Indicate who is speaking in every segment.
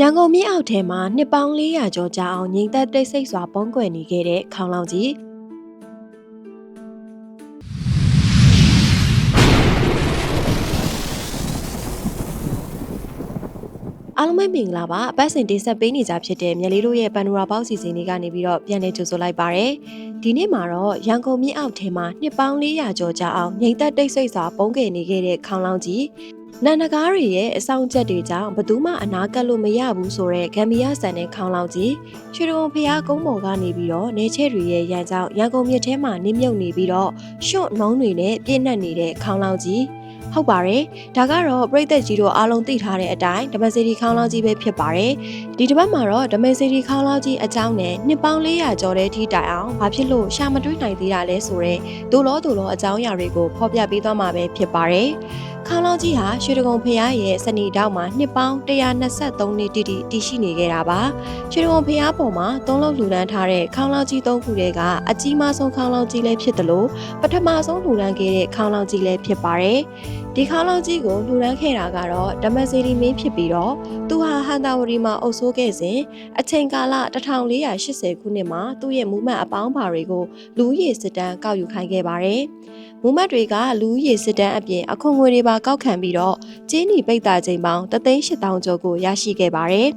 Speaker 1: ရန်ကုန်မြို့အောက်ထဲမှာနှစ်ပေါင်း400ကျော်ကြာအောင်ငြိမ်သက်တိတ်ဆိတ်စွာပုံကွယ်နေခဲ့တဲ့ခေါင်းလောင်ကြီးအားလုံးပဲမင်္ဂလာပါအပတ်စဉ်တင်ဆက်ပေးနေကြဖြစ်တဲ့မြက်လေးတို့ရဲ့ပန်နိုရာပေါက်စီစဉ်လေးကနေပြီးတော့ပြန်လည်ကြိုဆိုလိုက်ပါရယ်ဒီနေ့မှာတော့ရန်ကုန်မြို့အောက်ထဲမှာနှစ်ပေါင်း400ကျော်ကြာအောင်ငြိမ်သက်တိတ်ဆိတ်စွာပုံကွယ်နေခဲ့တဲ့ခေါင်းလောင်ကြီး နန္ဒကားတွေရဲ့အဆောင်ချက်တွေကြောင့်ဘယ်သူမှအနာကပ်လို့မရဘူးဆိုတော့ဂမ်ဘီယာဆန်တဲ့ခေါင်းလောင်ကြီးရွှေတုံဖျားကုန်းပေါ်ကနေပြီးတော့နေချက်တွေရဲ့ရန်ကြောင့်ရန်ကုန်မြို့ထဲမှာနင်းမြုပ်နေပြီးတော့ရှွတ်နှုံးတွေနဲ့ပြည့်နှက်နေတဲ့ခေါင်းလောင်ကြီးဟုတ်ပါတယ်ဒါကတော့ပြည်သက်ကြီးတို့အားလုံးသိထားတဲ့အတိုင်းဓမ္မစီတီခေါင်းလောင်ကြီးပဲဖြစ်ပါတယ်ဒီတစ်ပတ်မှာတော့ဓမ္မစီတီခေါင်းလောင်ကြီးအကြောင်းနဲ့နှစ်ပေါင်း400ကျော်တဲ့ထိတိုင်အောင်ဘာဖြစ်လို့ရှာမတွေးနိုင်သေးတာလဲဆိုတော့ဒိုလောဒိုလောအကြောင်းအရာတွေကိုဖော်ပြပေးသွားမှာပဲဖြစ်ပါတယ် ခေါင်းလောင်ကြီးဟာရွှေတကုံဖရားရဲ့စနီတောက်မှာနှစ်ပေါင်း123နှစ်တိတိတည်ရှိနေခဲ့တာပါရွှေတကုံဖရားပေါ်မှာသုံးလုံးလူဒန်းထားတဲ့ခေါင်းလောင်ကြီးသုံးခုတည်းကအကြီးမားဆုံးခေါင်းလောင်ကြီးလည်းဖြစ်တယ်လို့ပထမဆုံးလူဒန်းခဲ့တဲ့ခေါင်းလောင်ကြီးလည်းဖြစ်ပါတယ် ဒီခေါင်းလောင်ကြီးကိုလူဒန်းခဲ့တာကတော့ဓမ္မစီရီမင်းဖြစ်ပြီးတော့သူဟာဟန်တာဝရီမှာအုပ်ဆိုးခဲ့စဉ်အချိန်ကာလ1480ခုနှစ်မှာသူ့ရဲ့မူမှတ်အပေါင်းပါတွေကိုလူဦးရေစစ်တမ်းကောက်ယူခိုင်းခဲ့ပါတယ်မူမှတ်တွေကလူဦးရေစစ်တမ်းအပြင်အခွန်ငွေတွေပါကောက်ခံပြီးတော့ကျင်းနီပိတ်တာချိန်ပေါင်း3,800ကျော်ကိုရရှိခဲ့ပါတယ်။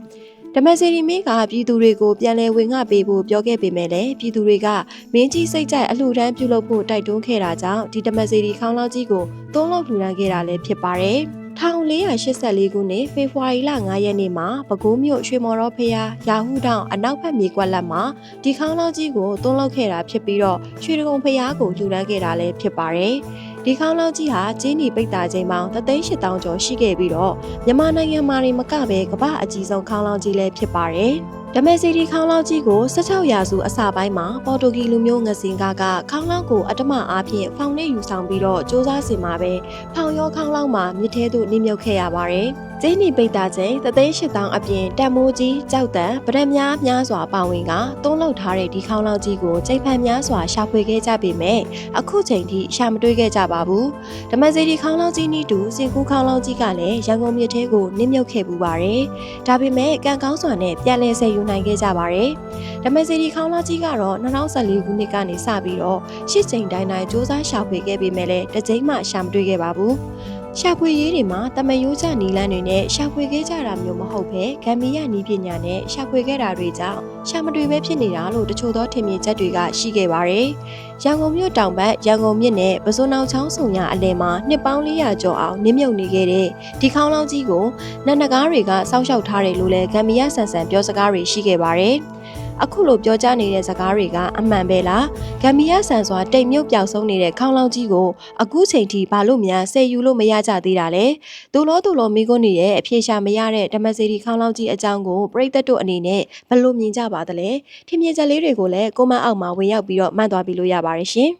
Speaker 1: ဓမ္မစီရီမင်းကပြည်သူတွေကိုပြန်လည်ဝင်ငှပေးဖို့ပြောခဲ့ပေမဲ့လည်းပြည်သူတွေကမင်းကြီးစိတ်ကြိုက်အလှူဒန်းပြုလုပ်ဖို့တိုက်တွန်းခဲ့တာကြောင့်ဒီဓမ္မစီရီခေါင်းလောင်းကြီးကိုသုံးလို့လှူဒန်းခဲ့တာလည်းဖြစ်ပါတယ်။1484ခုနှစ်ဖေဖော်ဝါရီလ9ရက်နေ့မှာပဲခူးမြို့ရွှေမော်တော်ဖျားရာဟုတောင်အနောက်ဘက်မြေကွက်လက်မှာဒီခေါင်းလောင်းကြီးကိုသွန်းလောက်ခဲ့တာဖြစ်ပြီးတော့ရွှေတကုံဖျားကိုလှူဒန်းခဲ့တာလည်းဖြစ်ပါတယ်။ ဒီခေါင်းလောင်းကြီးဟာကျင်းနီပိတ်တာချိန်ပေါင်း3,800ကျော်ရှိခဲ့ပြီးတော့မြန်မာနိုင်ငံမှာနေမကပဲကမ္ဘာအကြီးဆုံးခေါင်းလောင်းကြီးလည်းဖြစ်ပါတယ်။ဓမ္မစီတီခေါင်းလောင်းကြီးကို16ရာစုအစပိုင်းမှာပေါ်တူဂီလူမျိုးငစင်ကားကခေါင်းလောင်းကိုအတ္တမအားဖြင့်ဖောင်နဲ့ယူဆောင်ပြီးတော့စ조사စင်မှာပဲဖောင်ရောခေါင်းလောင်းမှာမြစ်ထဲသို့နှိမ့်မြုပ်ခဲ့ရပါတယ်။ကျင်းနီပိတ်တာချိန်သသိန်း၈တောင်အပြင်တန်မိုးကြီးကြောက်တန်ဗရက်များများစွာပါဝင်ကသုံးလောက်ထားတဲ့ဒီခေါင်းလောင်းကြီးကိုချိန်ဖန်များစွာရှာဖွေခဲ့ကြပေမဲ့အခုချိန်ထိရှာမတွေ့ခဲ့ကြပါဘူး။ဓမ္မစီဒီခေါင်းလောင်းကြီးနီးတူစင်ကူးခေါင်းလောင်းကြီးကလည်းရန်ကုန်မြို့ထဲကိုနစ်မြုပ်ခဲ့ပူပါတယ်။ဒါပေမဲ့ကံကောင်းစွာနဲ့ပြန်လည်ဆယ်ယူနိုင်ခဲ့ကြပါတယ်။ဓမ္မစီဒီခေါင်းလောင်းကြီးကတော့2014ခုနှစ်ကနေစပြီးတော့ရှစ်ချိန်တိုင်းတိုင်းစ조사ရှာဖွေခဲ့ပေမဲ့လည်းတစ်ချိန်မှရှာမတွေ့ခဲ့ပါဘူး။ ရှာဖွေရေးတွေမှာတမယိုးချနီလန်းတွေနဲ့ရှာဖွေခဲ့ကြတာမျိုးမဟုတ်ပဲဂမ်ဘီယာနီးပညာနဲ့ရှာဖွေခဲ့တာတွေကြောင့်ရှာမတွေ့ပဲဖြစ်နေတာလို့တချို့သောထင်မြင်ချက်တွေကရှိခဲ့ပါတယ်။ရန်ကုန်မြို့တောင်ဘက်ရန်ကုန်မြစ်နဲ့ပစိုးနောင်ချောင်းဆုံရအလယ်မှာနှစ်ပေါင်း400ကျော်အောင်နင်းမြုပ်နေခဲ့တဲ့ဒီခေါင်းလောင်းကြီးကိုနန္ဒကားတွေကစောက်ရှောက်ထားတယ်လို့လည်းဂမ်ဘီယာဆန်ဆန်ပြောစကားတွေရှိခဲ့ပါတယ်။ အခုလိုပြောကြားနေတဲ့စကားတွေကအမှန်ပဲလားဂမ်ဘီယာဆန်စွာတိမ်မြုပ်ပျောက်ဆုံးနေတဲ့ခေါင်းလောင်းကြီးကိုအခုချိန်ထိဘာလို့များဆယ်ယူလို့မရကြသေးတာလဲဒူလောဒူလောမိကွန်းတွေရဲ့အဖြေရှာမရတဲ့ဓမ္မစီရီခေါင်းလောင်းကြီးအကြောင်းကိုပရိသတ်တို့အနေနဲ့ဘယ်လိုမြင်ကြပါသလဲထင်မြင်ချက်လေးတွေကိုလည်းကွန်မန့်အောက်မှာဝင်ရောက်ပြီးတော့မှတ်သွားပြီးလို့ရပါတယ်ရှင်